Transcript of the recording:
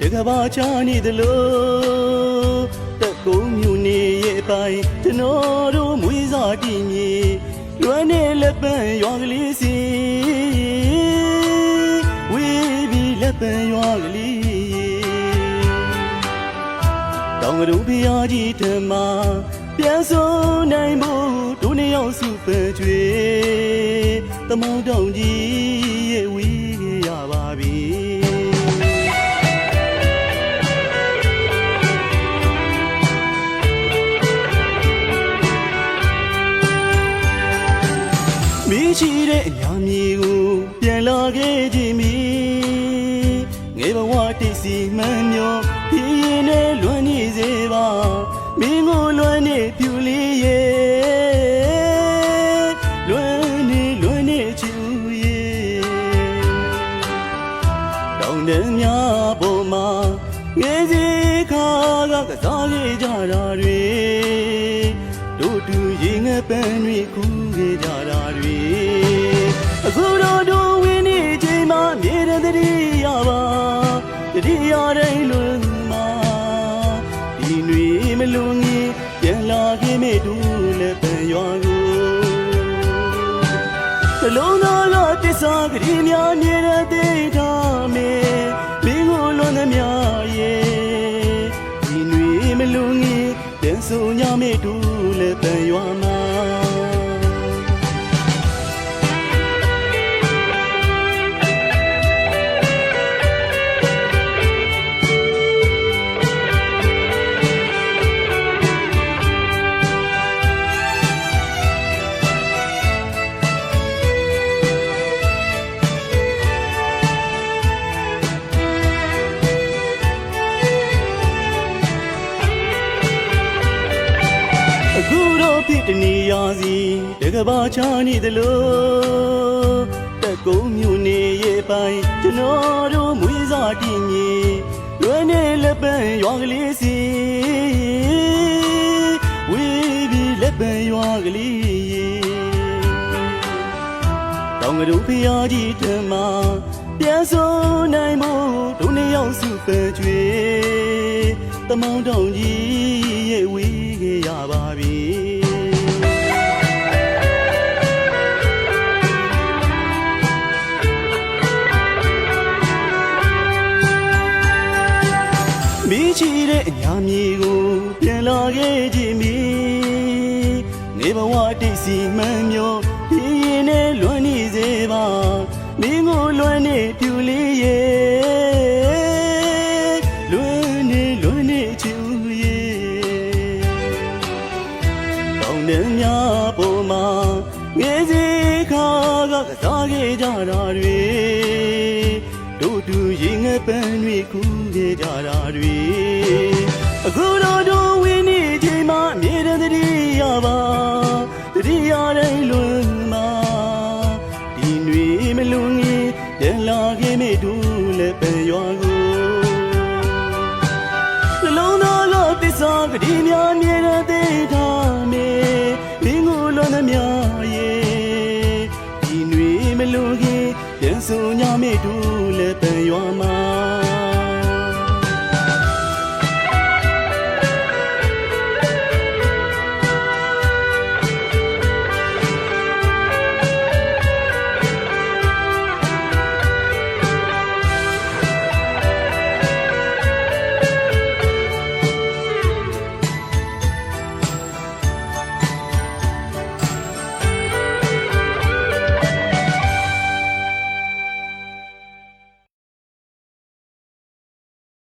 တကဘာချာနေသလိုတက်ကုန်းမြူနေရဲ့အပိုင်ကျွန်တော်တို့မွေးစားတည်မြေလွမ်းနေလက်ပံရွာကလေးစီဝေးပြီးလက်ပံရွာကလေးတောင်ကလေးဖျားကြီးဓမ္မပြန်ဆုံးနိုင်ဖို့ဒုနှစ်ယောက်စုပဲကျွေတမောင်းတောင်ကြီး မိချီတဲ့အညာမီကိုပြန်လာခဲ့ခြင်းမီငယ်ဘဝတိတ်စီမှန်မျောပြင်းနဲ့လွမ်းနေစေပါမင်းကိုလွမ်းနေပြူလေးရဲ့လွမ်းနေလွမ်းနေချူရဲ့တောင်းတများပေါ်မှာငယ်စီခါကကစားခဲ့ကြတာတွေတို့တူရင်ငယ်ပန်းတွေကူးခဲ့ကြတာတွေ လွန်ငင်ပြန်လာခဲ့မေတို့လည်းပန်ရွာကိုနှလုံးသားကတစ္ဆာကလေးများမြဲတဲ့တိတ်ထားမေမင်းကိုလွန်သမျှရဲ့ဒီຫນွေမလုံငင်ပြန်ဆုံညမေတူလည်းပန်ရွာမှာ အခုတော့ဖြစ်တနေရစီတကဘာချာနေသလိုတက်ကုန်းမြူနေရဲ့ပိုင်ကျွန်တော်တို့မွေးစားတည်မြေလွယ်နေလက်ပံရွာကလေးစီဝေးပြီးလက်ပံရွာကလေးတောင်ကလေးဖျားကြီးဓမ္မပြန်ဆုံးနိုင်မို့ဒုနှစ်ယောက်စုပဲကျွေတမောင်းတောင်ကြီး တဲ့အညာမီကိုပြန်လာခဲ့ခြင်းမီနေဘဝတိတ်စီမှန်မျောပြင်းရင်နဲ့လွမ်းနေစေပါမင်းကိုလွမ်းနေပြူလေးရဲ့လွမ်းနေလွမ်းနေချူရဲ့တောင်းတများပေါ်မှာငယ်စီခါကကစားခဲ့ကြတာတွေ တို့တူရင်ငယ်ပန်းတွေကူးခဲ့ကြတာတွေအခုတော့တို့ဝင်းနေချိန်မှာအမြဲတမ်းတတိယပါတတိယတိုင်းလွန်မှာဒီຫນွေမလွန်ငင်ပြန်လာခဲ့မေတို့လည်းပန်ရွာကိုနှလုံးသားကတစ္ဆာကတိများမြဲ ပြန်ဆုံညမေတို့လည်းပန်ရွာမှာ